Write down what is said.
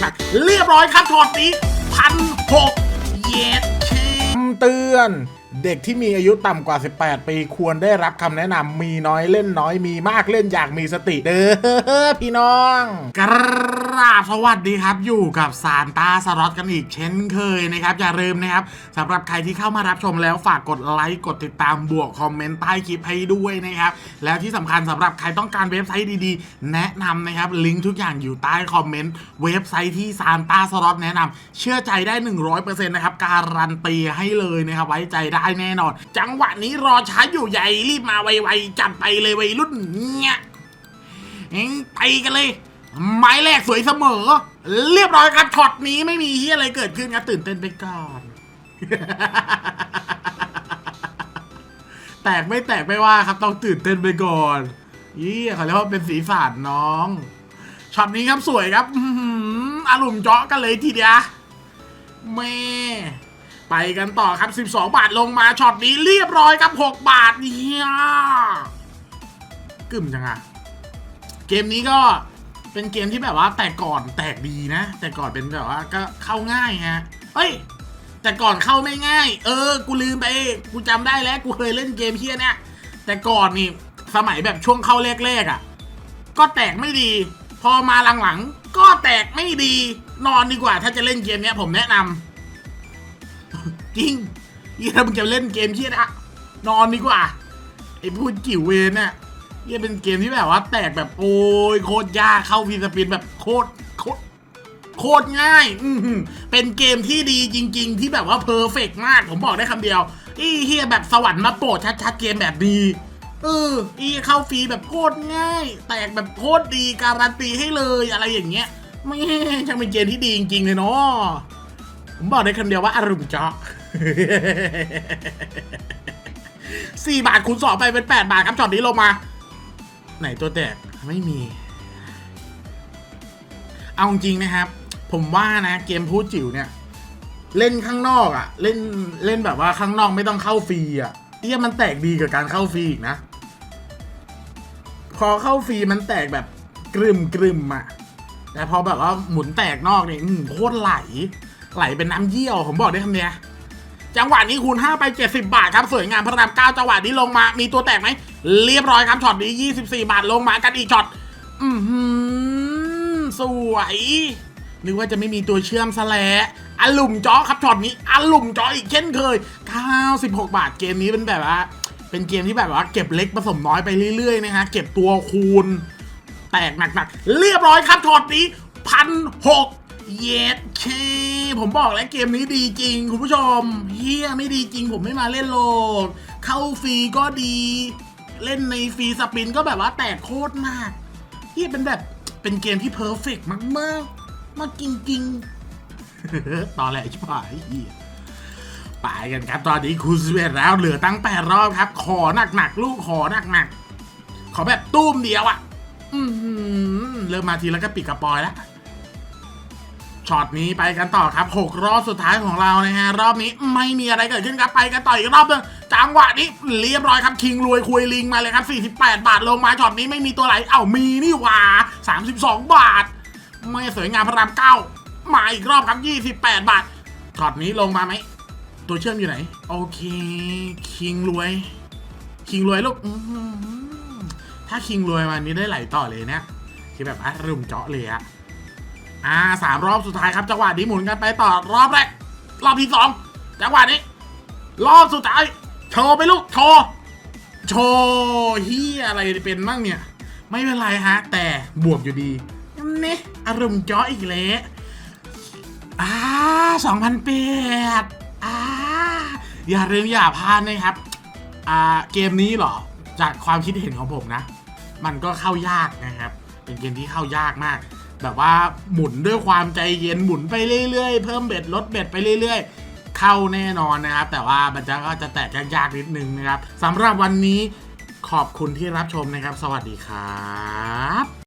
หนักๆเรียบร้อยครับช็อตนี้พันหกเย็ดเคคำเตือนเด็กที่มีอายุต่ำกว่า 18 ปีควรได้รับคำแนะนำมีน้อยเล่นน้อยมีมากเล่นอยากมีสติ เด้อพี่น้องกราบสวัสดีครับอยู่กับซานตาสล็อตกันอีกเช่นเคยนะครับ อย่าลืมนะครับสำหรับใครที่เข้ามารับชมแล้วฝากกดไลค์กดติดตามบวกคอมเมนต์ใต้คลิปให้ด้วยนะครับ แล้วที่สำคัญสำหรับใครต้องการเว็บไซต์ดีๆ แนะนำนะครับลิงก์ทุกอย่างอยู่ใต้คอมเมนต์เว็บไซต์ที่ซานตาสล็อตแนะนำเชื่อใจได้ 100%นะครับการันตีให้เลยนะครับไว้ใจได้แน่นอน จังหวะนี้รอช้าอยู่ใหญ่รีบมาไวๆจัดไปเลยวัยรุ่นเนี่ยไปกันเลย ไม้แรกสวยเสมอ เรียบร้อยครับช็อตนี้ไม่มีเฮียอะไรเกิดขึ้นครับตื่นเต้นไปก่อน แตกไม่แตกไม่ว่าครับต้องตื่นเต้นไปก่อนยี่เขาเรียกว่าเป็นสีสันน้องช็อตนี้ครับสวยครับอารมณ์เจาะกันเลยทีเดียวแม่ไปกันต่อครับ 12 บาทลงมาช็อตนี้เรียบร้อยครับ 6 บาทเฮียกึ่มจังอะเกมนี้ก็ เป็นเกมที่แบบว่าแต่ก่อนแตกดีนะ แต่ก่อนเป็นแบบว่าก็เข้าง่ายฮะเฮ้ย แต่ก่อนเข้าไม่ง่าย เออ กูลืมไป กูจำได้แล้ว กูเคยเล่นเกมเฮียเนี่ย แต่ก่อนนี่สมัยแบบช่วงเข้าแรกๆอะ ก็แตกไม่ดี พอมาหลังๆ ก็แตกไม่ดี นอนดีกว่า ถ้าจะเล่นเกมเนี้ยผมแนะนำจริงเฮียถ้ามึงจะเล่นเกมเฮียนะนอนดีกว่าไอ้พูดจิ๋วเวนน่ะ นี่เป็นเกมที่แบบว่าแตกแบบโอ้ยโคตรยากเข้าวีสปินแบบโคตรโคตรโคตรง่าย อืเป็นเกมที่ดีจริง ๆ ที่แบบว่าเพอร์เฟกมาก ผมบอกได้คำเดียว อีเฮียแบบสวรรค์มาโปรดชัดๆเกมแบบดีเอออีเข้าฟรีแบบโคตรง่าย แตกแบบโคตรดีการันตีให้เลยอะไรอย่างเงี้ย ไม่ช่างเป็นเกมที่ดีจริงๆเลยเนาะผมบอกได้คำเดียวว่าอารมณ์เจาะสี่บาทคูณสองไปเป็นแปดบาทครับช็อตนี้ลงมา ไหนตัวแตกไม่มี เอาจริงนะครับ ผมว่านะเกมพูดจิ๋วเนี่ย เล่นข้างนอกอะ่ะ เล่นเล่นแบบว่าข้างนอกไม่ต้องเข้าฟรีอะ่ะเอี้ยมันแตกดีกับการเข้าฟรีอีกนะ พอเข้าฟรีมันแตกแบบกรึมกรึมอะ่ะแต่พอแบบว่าหมุนแตกนอกเนี่ยโคตรไหล ไหลเป็นน้ำเยี่ยวผมบอกได้คำเนี้ยจังหวะนี้คูณ5ไป 70 บาทครับ สวยงามพระราม9จังหวะนี้ลงมามีตัวแตกไหม เรียบร้อยครับช็อตนี้ 24 บาทลงมากันอีกช็อตอือหือสวยนึกว่าจะไม่มีตัวเชื่อมซะแล้วอลุ่มจอครับช็อตนี้อลุ่มจออีกเช่นเคย 96 บาทเกมนี้เป็นแบบว่า เป็นเกมที่แบบว่าเก็บเล็กผสมน้อยไปเรื่อยๆนะฮะเก็บตัวคูณ แตกหนักๆเรียบร้อยครับช็อตนี้พันหกเย็ดเคผมบอกแล้วเกมนี้ดีจริง คุณผู้ชมเฮียไม่ดีจริงผมไม่มาเล่นโลก เข้าฟรีก็ดี เล่นในฟรีสปินก็แบบว่าแตกโคตรมากเฮียเป็นแบบเป็นเกมที่เพอร์เฟกมากมากๆมากจริงๆ ตอนแรกชิบหายเฮียไปกันครับ ตอนนี้คูสเวตแล้วเหลือตั้งแปดรอบครับ ขอหนักๆลูกขอหนักๆขอแบบตุ้มเดียวอะอือหือเริ่มมาทีแล้วก็ปิดกระปอยแล้ว ช็อตนี้ไปกันต่อครับ 6 รอบสุดท้ายของเรานะฮะ รอบนี้ไม่มีอะไรเกิดขึ้นครับ ไปกันต่ออีกรอบหนึงจังหวะนี้เรียบร้อยครับ คิงรวยคุยลิงมาเลยครับ 48 บาทลงมาช็อตนี้ไม่มีตัวไหล เอ้ามีนี่หว่า 32 บาท ไม่สวยงามพระรามเก้ามาอีกรอบครับ 28 บาทช็อตนี้ลงมาไหม ตัวเชื่อมอยู่ไหน โอเค คิงรวย คิงรวยลูกถ้าคิงรวยมานี้ได้ไหลต่อเลยเนี่ยคือแบบอารมเจาะเลยอะ อ่าสามรอบสุดท้ายครับจังหวะนี้หมุนกันไปต่อรอบแรก รอบที่สองจังหวะนี้ รอบสุดท้ายโชว์ไปลูกโชว์โชว์เฮียอะไรเป็นมั่งเนี่ย ไม่เป็นไรฮะ แต่บวกอยู่ดีนี่อารมณ์จาะอีกแล้วอ่าสองพันแปดอ่าอย่าลืมอย่าพลาดนะครับ อ่าเกมนี้หรอ จากความคิดเห็นของผมนะ มันก็เข้ายากนะครับ เป็นเกมที่เข้ายากมาก แบบว่าหมุนด้วยความใจเย็นหมุนไปเรื่อยๆ เพิ่มเบ็ดลดเบ็ดไปเรื่อย ๆ เข้าแน่นอนนะครับ แต่ว่ามันจะก็จะแตกยากๆนิดนึงนะครับสำหรับวันนี้ขอบคุณที่รับชมนะครับ สวัสดีครับ